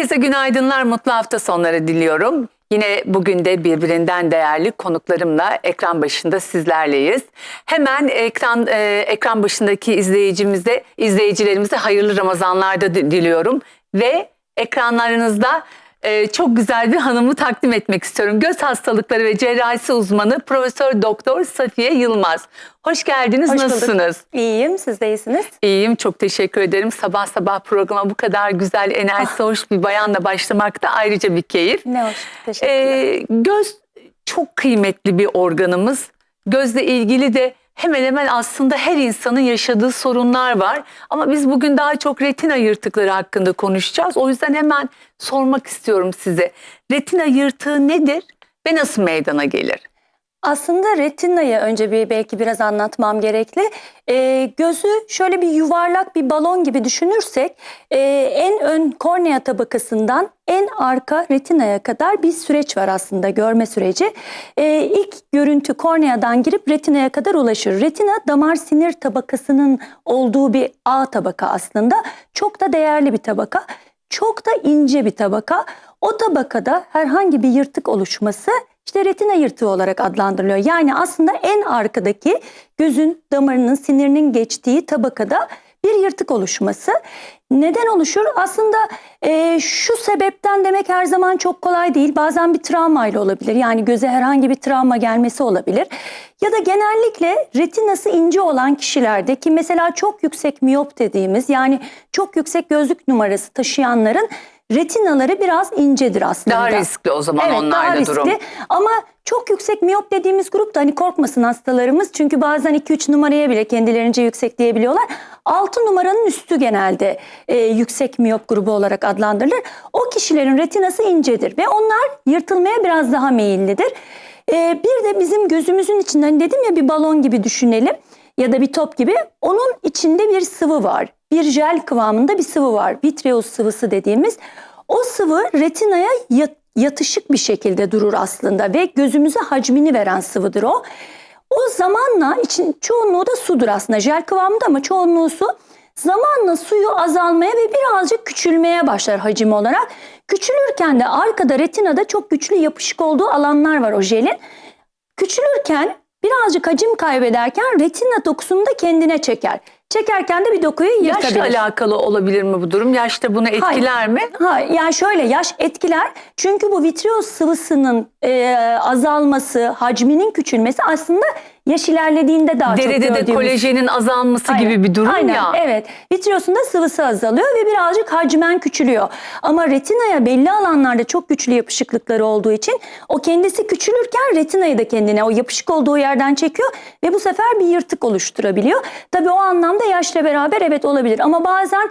Herkese günaydınlar, mutlu hafta sonları diliyorum. Yine bugün de birbirinden değerli konuklarımla ekran başında sizlerleyiz. Hemen ekran e, ekran başındaki izleyicimize, izleyicilerimize hayırlı Ramazanlar da di- diliyorum ve ekranlarınızda e, çok güzel bir hanımı takdim etmek istiyorum. Göz hastalıkları ve cerrahisi uzmanı Profesör Doktor Safiye Yılmaz. Hoş geldiniz. Hoş bulduk. Nasılsınız? İyiyim, siz de iyisiniz. İyiyim çok teşekkür ederim. Sabah sabah programa bu kadar güzel enerjisi hoş bir bayanla başlamak da ayrıca bir keyif. Ne hoş, teşekkürler. Ee, göz çok kıymetli bir organımız. Gözle ilgili de hemen hemen aslında her insanın yaşadığı sorunlar var. Ama biz bugün daha çok retina yırtıkları hakkında konuşacağız. O yüzden hemen sormak istiyorum size. Retina yırtığı nedir ve nasıl meydana gelir? Aslında retinayı önce bir belki biraz anlatmam gerekli. Ee, gözü şöyle bir yuvarlak bir balon gibi düşünürsek e, en ön kornea tabakasından en arka retinaya kadar bir süreç var aslında görme süreci. Ee, ilk görüntü korneadan girip retinaya kadar ulaşır. Retina damar sinir tabakasının olduğu bir A tabaka aslında. Çok da değerli bir tabaka. Çok da ince bir tabaka. O tabakada herhangi bir yırtık oluşması işte retina yırtığı olarak adlandırılıyor. Yani aslında en arkadaki gözün damarının sinirinin geçtiği tabakada bir yırtık oluşması. Neden oluşur? Aslında e, şu sebepten demek her zaman çok kolay değil. Bazen bir travmayla olabilir. Yani göze herhangi bir travma gelmesi olabilir. Ya da genellikle retinası ince olan kişilerde ki mesela çok yüksek miyop dediğimiz yani çok yüksek gözlük numarası taşıyanların retinaları biraz incedir aslında. Daha riskli o zaman Evet daha onlarda riskli durum. ama çok yüksek miyop dediğimiz grup da hani korkmasın hastalarımız. Çünkü bazen 2-3 numaraya bile kendilerince yüksek diyebiliyorlar. 6 numaranın üstü genelde e, yüksek miyop grubu olarak adlandırılır. O kişilerin retinası incedir ve onlar yırtılmaya biraz daha meyillidir. E, bir de bizim gözümüzün içinden hani dedim ya bir balon gibi düşünelim ya da bir top gibi onun içinde bir sıvı var. Bir jel kıvamında bir sıvı var. Vitreous sıvısı dediğimiz. O sıvı retinaya yat- yatışık bir şekilde durur aslında ve gözümüze hacmini veren sıvıdır o. O zamanla için çoğunluğu da sudur aslında. Jel kıvamında ama çoğunluğu su. Zamanla suyu azalmaya ve birazcık küçülmeye başlar hacim olarak. Küçülürken de arkada retinada çok güçlü yapışık olduğu alanlar var o jelin. Küçülürken birazcık hacim kaybederken retina dokusunu da kendine çeker. Çekerken de bir dokuyu Yaşla yırtabilir. alakalı olabilir mi bu durum? Yaşta bunu etkiler mi? Ha, yani şöyle yaş etkiler. Çünkü bu vitreoz sıvısının e, azalması, hacminin küçülmesi aslında yaş ilerlediğinde daha çok Deride de gördüğümüz. kolajenin azalması Aynen, gibi bir durum aynen, ya. Evet. Vitreosun da sıvısı azalıyor ve birazcık hacmen küçülüyor. Ama retinaya belli alanlarda çok güçlü yapışıklıkları olduğu için o kendisi küçülürken retinayı da kendine o yapışık olduğu yerden çekiyor ve bu sefer bir yırtık oluşturabiliyor. Tabii o anlamda yaşla beraber evet olabilir ama bazen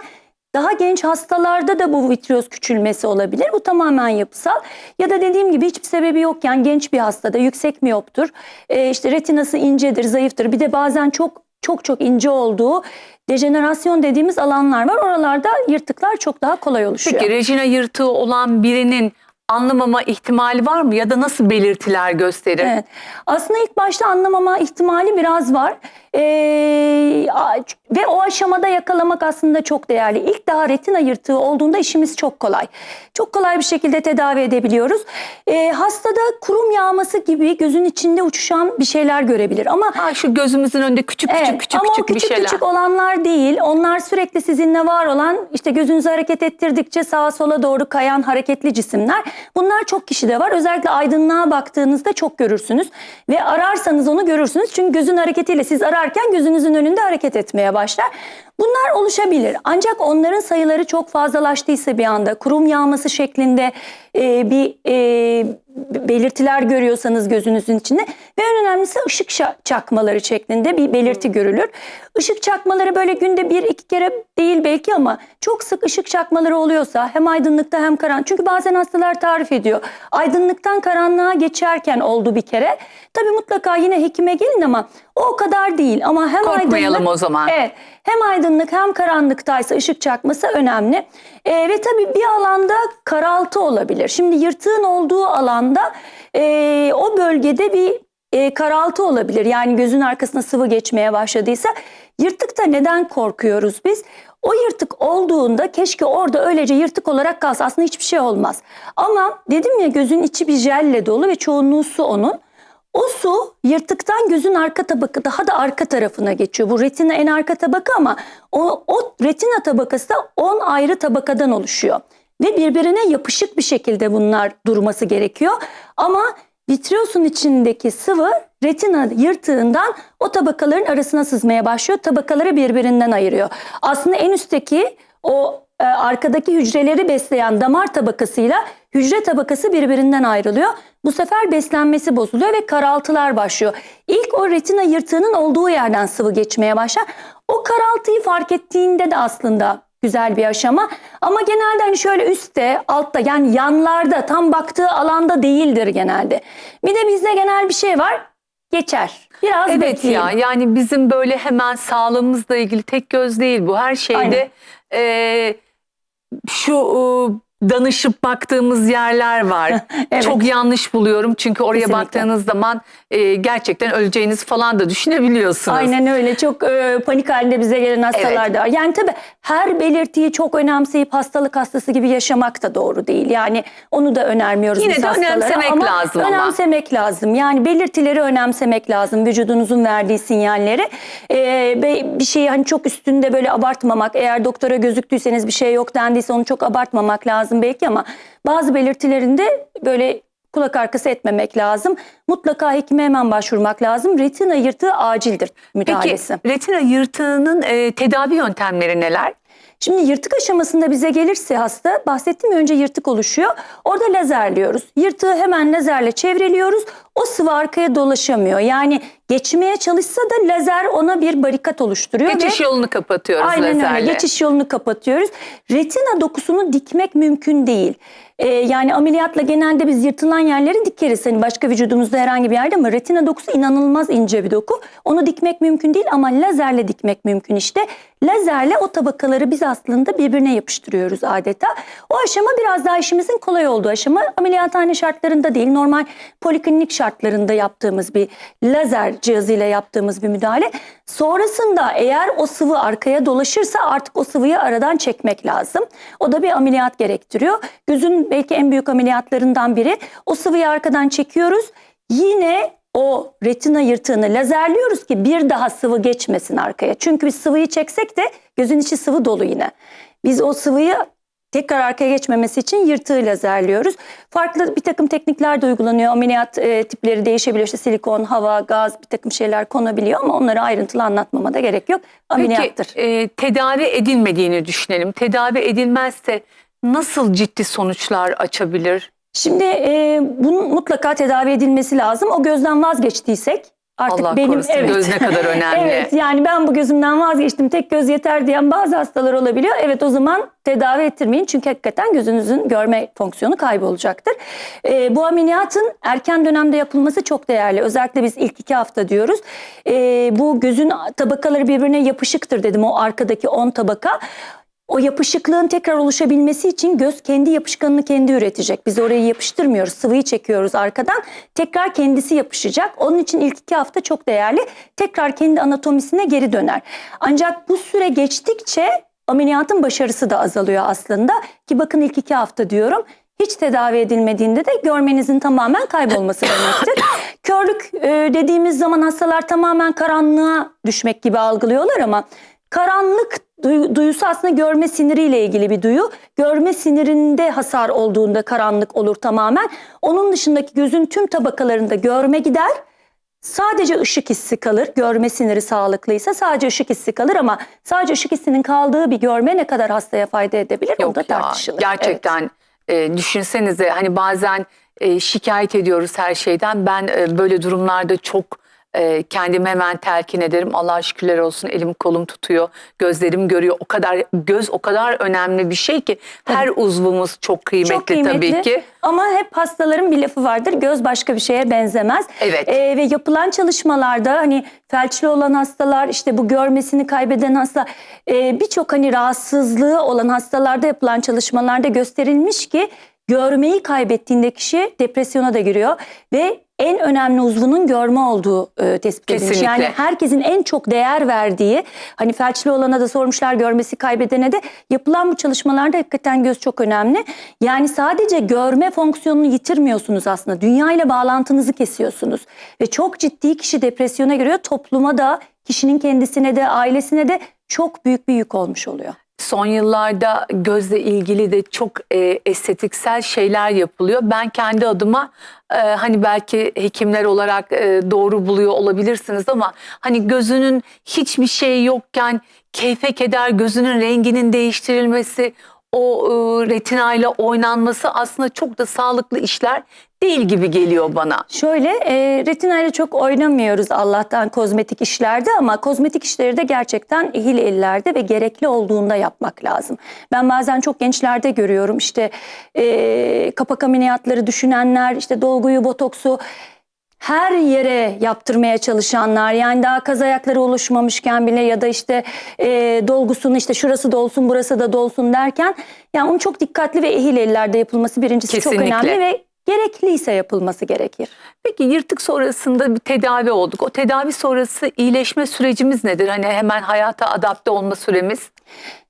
daha genç hastalarda da bu vitreoz küçülmesi olabilir. Bu tamamen yapısal. Ya da dediğim gibi hiçbir sebebi yokken genç bir hastada yüksek miyoptur. Ee, işte retinası incedir, zayıftır. Bir de bazen çok çok çok ince olduğu dejenerasyon dediğimiz alanlar var. Oralarda yırtıklar çok daha kolay oluşuyor. Peki rejina yırtığı olan birinin anlamama ihtimali var mı? Ya da nasıl belirtiler gösterir? Evet. Aslında ilk başta anlamama ihtimali biraz var. A- ve o aşamada yakalamak aslında çok değerli. İlk daha retina yırtığı olduğunda işimiz çok kolay. Çok kolay bir şekilde tedavi edebiliyoruz. Ee, hastada kurum yağması gibi gözün içinde uçuşan bir şeyler görebilir. Ama Ha şu gözümüzün önünde küçük küçük Evet, küçük ama küçük o bir küçük şeyler. küçük olanlar değil. Onlar sürekli sizinle var olan işte gözünüzü hareket ettirdikçe sağa sola doğru kayan hareketli cisimler. Bunlar çok kişide var. Özellikle aydınlığa baktığınızda çok görürsünüz. Ve ararsanız onu görürsünüz. Çünkü gözün hareketiyle siz ararken gözünüzün önünde hareket etmeye başlar. Bunlar oluşabilir. Ancak onların sayıları çok fazlalaştıysa bir anda kurum yağması şeklinde e, bir e, belirtiler görüyorsanız gözünüzün içinde ve en önemlisi ışık çakmaları şeklinde bir belirti görülür. Işık çakmaları böyle günde bir iki kere değil belki ama çok sık ışık çakmaları oluyorsa hem aydınlıkta hem karan çünkü bazen hastalar tarif ediyor. Aydınlıktan karanlığa geçerken oldu bir kere. Tabii mutlaka yine hekime gelin ama o o kadar değil ama hem Korkmayalım aydınlık o zaman. Evet. Hem aydınlık hem karanlıktaysa ışık çakması önemli. Ee, ve tabii bir alanda karaltı olabilir. Şimdi yırtığın olduğu alanda e, o bölgede bir e, karaltı olabilir. Yani gözün arkasına sıvı geçmeye başladıysa Yırtıkta neden korkuyoruz biz? O yırtık olduğunda keşke orada öylece yırtık olarak kalsa. Aslında hiçbir şey olmaz. Ama dedim ya gözün içi bir jelle dolu ve çoğunluğu su onun. O su yırtıktan gözün arka tabaka daha da arka tarafına geçiyor. Bu retina en arka tabaka ama o, o retina tabakası da 10 ayrı tabakadan oluşuyor. Ve birbirine yapışık bir şekilde bunlar durması gerekiyor. Ama vitriosun içindeki sıvı retina yırtığından o tabakaların arasına sızmaya başlıyor. Tabakaları birbirinden ayırıyor. Aslında en üstteki o e, arkadaki hücreleri besleyen damar tabakasıyla hücre tabakası birbirinden ayrılıyor. Bu sefer beslenmesi bozuluyor ve karaltılar başlıyor. İlk o retina yırtığının olduğu yerden sıvı geçmeye başlar. O karaltıyı fark ettiğinde de aslında güzel bir aşama. Ama genelde hani şöyle üstte, altta yani yanlarda tam baktığı alanda değildir genelde. Bir de bizde genel bir şey var. Geçer. Biraz Evet bekleyin. ya yani bizim böyle hemen sağlığımızla ilgili tek göz değil bu. Her şeyde e, şu e, danışıp baktığımız yerler var. Evet. Çok yanlış buluyorum çünkü oraya Kesinlikle. baktığınız zaman e, gerçekten öleceğiniz falan da düşünebiliyorsunuz. Aynen öyle. Çok e, panik halinde bize gelen hastalar Evet. da var. Yani tabii her belirtiyi çok önemseyip hastalık hastası gibi yaşamak da doğru değil. Yani onu da önermiyoruz Yine biz de önemsemek ama lazım ama. Önemsemek lazım. Yani belirtileri önemsemek lazım. Vücudunuzun verdiği sinyalleri. E, bir şeyi hani çok üstünde böyle abartmamak. Eğer doktora gözüktüyseniz bir şey yok dendiyse onu çok abartmamak lazım belki ama bazı belirtilerinde böyle kulak arkası etmemek lazım. Mutlaka hekime hemen başvurmak lazım. Retina yırtığı acildir Peki müdahalesi. retina yırtığının e, tedavi yöntemleri neler? Şimdi yırtık aşamasında bize gelirse hasta bahsettiğim önce yırtık oluşuyor. Orada lazerliyoruz. Yırtığı hemen lazerle çevreliyoruz. O sıvı arkaya dolaşamıyor. Yani geçmeye çalışsa da lazer ona bir barikat oluşturuyor. ve- Geçiş yolunu kapatıyoruz Aynen lazerle. öyle. Geçiş yolunu kapatıyoruz. Retina dokusunu dikmek mümkün değil. Ee, yani ameliyatla genelde biz yırtılan yerleri dikeriz. Hani başka vücudumuzda herhangi bir yerde ama retina dokusu inanılmaz ince bir doku. Onu dikmek mümkün değil ama lazerle dikmek mümkün işte. Lazerle o tabakaları biz aslında birbirine yapıştırıyoruz adeta. O aşama biraz daha işimizin kolay olduğu aşama. Ameliyathane şartlarında değil, normal poliklinik şartlarında yaptığımız bir lazer cihazıyla yaptığımız bir müdahale. Sonrasında eğer o sıvı arkaya dolaşırsa artık o sıvıyı aradan çekmek lazım. O da bir ameliyat gerektiriyor. Gözün belki en büyük ameliyatlarından biri. O sıvıyı arkadan çekiyoruz. Yine o retina yırtığını lazerliyoruz ki bir daha sıvı geçmesin arkaya. Çünkü biz sıvıyı çeksek de gözün içi sıvı dolu yine. Biz o sıvıyı tekrar arkaya geçmemesi için yırtığı lazerliyoruz. Farklı bir takım teknikler de uygulanıyor. Ameliyat e, tipleri değişebiliyor. İşte silikon, hava, gaz bir takım şeyler konabiliyor ama onları ayrıntılı anlatmama da gerek yok. Ameliyattır. Peki e, tedavi edilmediğini düşünelim. Tedavi edilmezse nasıl ciddi sonuçlar açabilir? Şimdi e, bunun mutlaka tedavi edilmesi lazım. O gözden vazgeçtiysek artık Allah benim korusun, göz ne kadar önemli. evet yani ben bu gözümden vazgeçtim tek göz yeter diyen bazı hastalar olabiliyor. Evet o zaman tedavi ettirmeyin çünkü hakikaten gözünüzün görme fonksiyonu kaybolacaktır. E, bu ameliyatın erken dönemde yapılması çok değerli. Özellikle biz ilk iki hafta diyoruz. E, bu gözün tabakaları birbirine yapışıktır dedim o arkadaki 10 tabaka. O yapışıklığın tekrar oluşabilmesi için göz kendi yapışkanını kendi üretecek. Biz orayı yapıştırmıyoruz, sıvıyı çekiyoruz arkadan. Tekrar kendisi yapışacak. Onun için ilk iki hafta çok değerli. Tekrar kendi anatomisine geri döner. Ancak bu süre geçtikçe ameliyatın başarısı da azalıyor aslında. Ki bakın ilk iki hafta diyorum. Hiç tedavi edilmediğinde de görmenizin tamamen kaybolması demektir. Körlük e, dediğimiz zaman hastalar tamamen karanlığa düşmek gibi algılıyorlar ama karanlık duy- duyusu aslında görme siniriyle ilgili bir duyu. Görme sinirinde hasar olduğunda karanlık olur tamamen. Onun dışındaki gözün tüm tabakalarında görme gider. Sadece ışık hissi kalır. Görme siniri sağlıklıysa sadece ışık hissi kalır ama sadece ışık hissinin kaldığı bir görme ne kadar hastaya fayda edebilir o Yok da ya tartışılır. gerçekten e, düşünsenize hani bazen e, şikayet ediyoruz her şeyden. Ben e, böyle durumlarda çok e, hemen telkin ederim. Allah şükürler olsun elim kolum tutuyor. Gözlerim görüyor. O kadar göz o kadar önemli bir şey ki her uzvumuz çok kıymetli, Çok kıymetli tabii ki. ama hep hastaların bir lafı vardır. Göz başka bir şeye benzemez. Evet. Ee, ve yapılan çalışmalarda hani felçli olan hastalar işte bu görmesini kaybeden hasta e, birçok hani rahatsızlığı olan hastalarda yapılan çalışmalarda gösterilmiş ki görmeyi kaybettiğinde kişi depresyona da giriyor ve en önemli uzvunun görme olduğu e, tespit edilmiş. Kesinlikle. Yani herkesin en çok değer verdiği hani felçli olana da sormuşlar görmesi kaybedene de yapılan bu çalışmalarda hakikaten göz çok önemli. Yani sadece görme fonksiyonunu yitirmiyorsunuz aslında. Dünya ile bağlantınızı kesiyorsunuz. Ve çok ciddi kişi depresyona giriyor. Topluma da kişinin kendisine de ailesine de çok büyük bir yük olmuş oluyor. Son yıllarda gözle ilgili de çok e, estetiksel şeyler yapılıyor. Ben kendi adıma e, hani belki hekimler olarak e, doğru buluyor olabilirsiniz ama hani gözünün hiçbir şey yokken keyfe keder gözünün renginin değiştirilmesi o e, retinayla oynanması aslında çok da sağlıklı işler değil gibi geliyor bana. Şöyle e, retina ile çok oynamıyoruz Allah'tan kozmetik işlerde ama kozmetik işleri de gerçekten ehil ellerde ve gerekli olduğunda yapmak lazım. Ben bazen çok gençlerde görüyorum işte e, kapak ameliyatları düşünenler işte dolguyu botoksu her yere yaptırmaya çalışanlar yani daha kaz ayakları oluşmamışken bile ya da işte e, dolgusunu işte şurası dolsun burası da dolsun derken yani onun çok dikkatli ve ehil ellerde yapılması birincisi çok Kesinlikle. önemli ve gerekliyse yapılması gerekir. Peki yırtık sonrasında bir tedavi olduk. O tedavi sonrası iyileşme sürecimiz nedir? Hani hemen hayata adapte olma süremiz.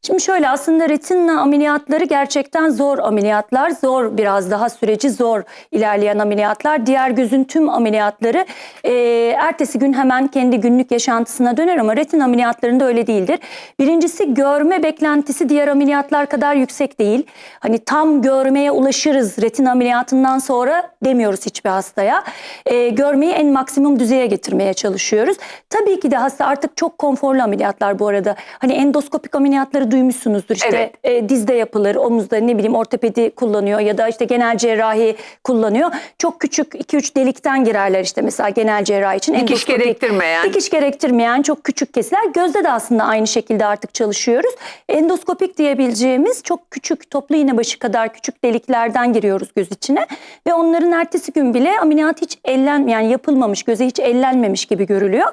Şimdi şöyle aslında retina ameliyatları gerçekten zor ameliyatlar. Zor biraz daha süreci zor ilerleyen ameliyatlar. Diğer gözün tüm ameliyatları e, ertesi gün hemen kendi günlük yaşantısına döner ama retina ameliyatlarında öyle değildir. Birincisi görme beklentisi diğer ameliyatlar kadar yüksek değil. Hani tam görmeye ulaşırız retina ameliyatından sonra demiyoruz hiçbir hastaya. E, görmeyi en maksimum düzeye getirmeye çalışıyoruz. Tabii ki de hasta artık çok konforlu ameliyatlar bu arada. Hani endoskopik ameliyatları duymuşsunuzdur. İşte Evet. e, dizde yapılır, omuzda ne bileyim ortopedi kullanıyor ya da işte genel cerrahi kullanıyor. Çok küçük 2-3 delikten girerler işte mesela genel cerrahi için. Dikiş Endoskopik- gerektirmeyen. Dikiş gerektirmeyen çok küçük kesiler. Gözde de aslında aynı şekilde artık çalışıyoruz. Endoskopik diyebileceğimiz çok küçük toplu iğne başı kadar küçük deliklerden giriyoruz göz içine. Ve onların ertesi gün bile ameliyat hiç ellen yani yapılmamış, göze hiç ellenmemiş gibi görülüyor.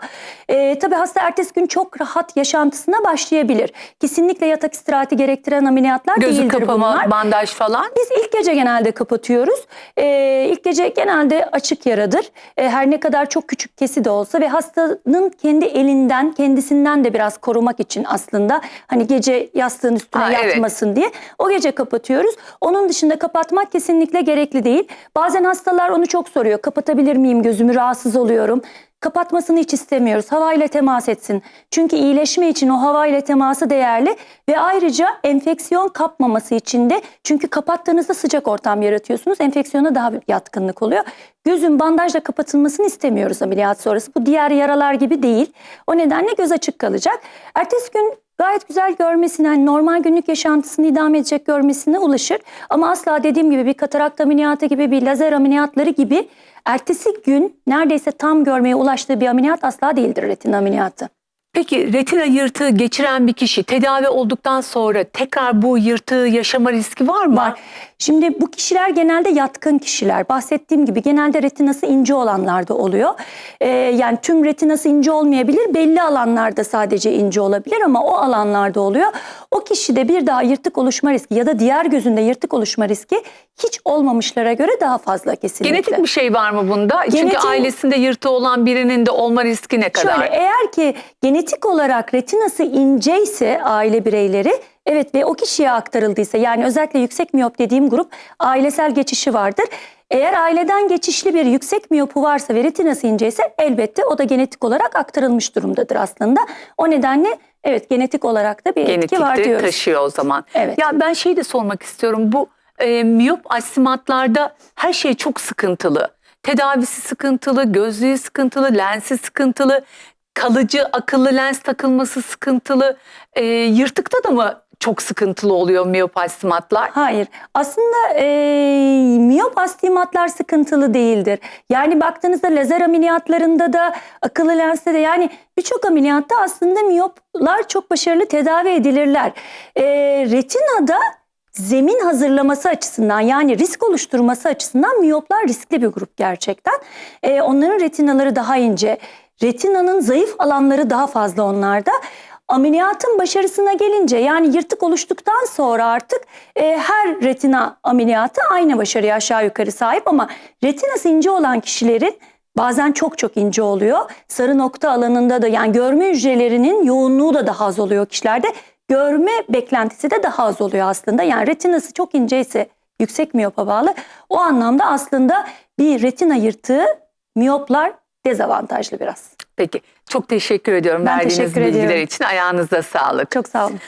Ee, tabii hasta ertesi gün çok rahat yaşantısına başlayabilir. Kesinlikle yatak istirahati gerektiren ameliyatlar Gözü değildir kapama, bunlar. bandaj falan. Biz ilk gece genelde kapatıyoruz. Ee, ilk gece genelde açık yaradır. Ee, her ne kadar çok küçük kesi de olsa ve hastanın kendi elinden, kendisinden de biraz korumak için aslında hani gece yastığın üstüne evet. yatmasın diye o gece kapatıyoruz. Onun dışında kapatmak kesinlikle gerekli değil. Bazen hastalar onu çok soruyor. Kapatabilir miyim gözümü rahatsız oluyorum. Kapatmasını hiç istemiyoruz. Havayla temas etsin. Çünkü iyileşme için o havayla teması değerli ve ayrıca enfeksiyon kapmaması için de çünkü kapattığınızda sıcak ortam yaratıyorsunuz. Enfeksiyona daha yatkınlık oluyor. Gözün bandajla kapatılmasını istemiyoruz ameliyat sonrası. Bu diğer yaralar gibi değil. O nedenle göz açık kalacak. Ertesi gün gayet güzel görmesine, hani normal günlük yaşantısını idame edecek görmesine ulaşır. Ama asla dediğim gibi bir katarakt ameliyatı gibi bir lazer ameliyatları gibi ertesi gün neredeyse tam görmeye ulaştığı bir ameliyat asla değildir retina ameliyatı. Peki retina yırtığı geçiren bir kişi tedavi olduktan sonra tekrar bu yırtığı yaşama riski var mı? Var. Şimdi bu kişiler genelde yatkın kişiler. Bahsettiğim gibi genelde retinası ince olanlarda oluyor. Ee, yani tüm retinası ince olmayabilir. Belli alanlarda sadece ince olabilir ama o alanlarda oluyor. O kişide bir daha yırtık oluşma riski ya da diğer gözünde yırtık oluşma riski hiç olmamışlara göre daha fazla kesinlikle. Genetik bir şey var mı bunda? Çünkü Genetik- ailesinde yırtığı olan birinin de olma riski ne kadar? Şöyle eğer ki genetik olarak retinası ince ise aile bireyleri evet ve o kişiye aktarıldıysa yani özellikle yüksek miyop dediğim grup ailesel geçişi vardır. Eğer aileden geçişli bir yüksek miyopu varsa ve retinası ince ise elbette o da genetik olarak aktarılmış durumdadır aslında. O nedenle evet genetik olarak da bir etki var Genetikte diyoruz. taşıyor o zaman. Evet. Ya ben şey de sormak istiyorum. Bu e, miyop astigmatlarda her şey çok sıkıntılı. Tedavisi sıkıntılı, gözlüğü sıkıntılı, lensi sıkıntılı, kalıcı akıllı lens takılması sıkıntılı. E, yırtıkta da mı çok sıkıntılı oluyor miyop astigmatlar? Hayır. Aslında e, miyop astigmatlar sıkıntılı değildir. Yani baktığınızda lazer ameliyatlarında da akıllı lenste de yani birçok ameliyatta aslında miyoplar çok başarılı tedavi edilirler. E, retinada zemin hazırlaması açısından yani risk oluşturması açısından miyoplar riskli bir grup gerçekten. E, onların retinaları daha ince. Retinanın zayıf alanları daha fazla onlarda. Ameliyatın başarısına gelince yani yırtık oluştuktan sonra artık e, her retina ameliyatı aynı başarıya aşağı yukarı sahip ama retinası ince olan kişilerin bazen çok çok ince oluyor. Sarı nokta alanında da yani görme hücrelerinin yoğunluğu da daha az oluyor kişilerde. Görme beklentisi de daha az oluyor aslında. Yani retinası çok inceyse yüksek miyopa bağlı. O anlamda aslında bir retina yırtığı miyoplar dezavantajlı biraz. Peki çok teşekkür ediyorum Ben verdiğiniz teşekkür bilgiler ediyorum. için. Ayağınıza sağlık. Çok sağ olun.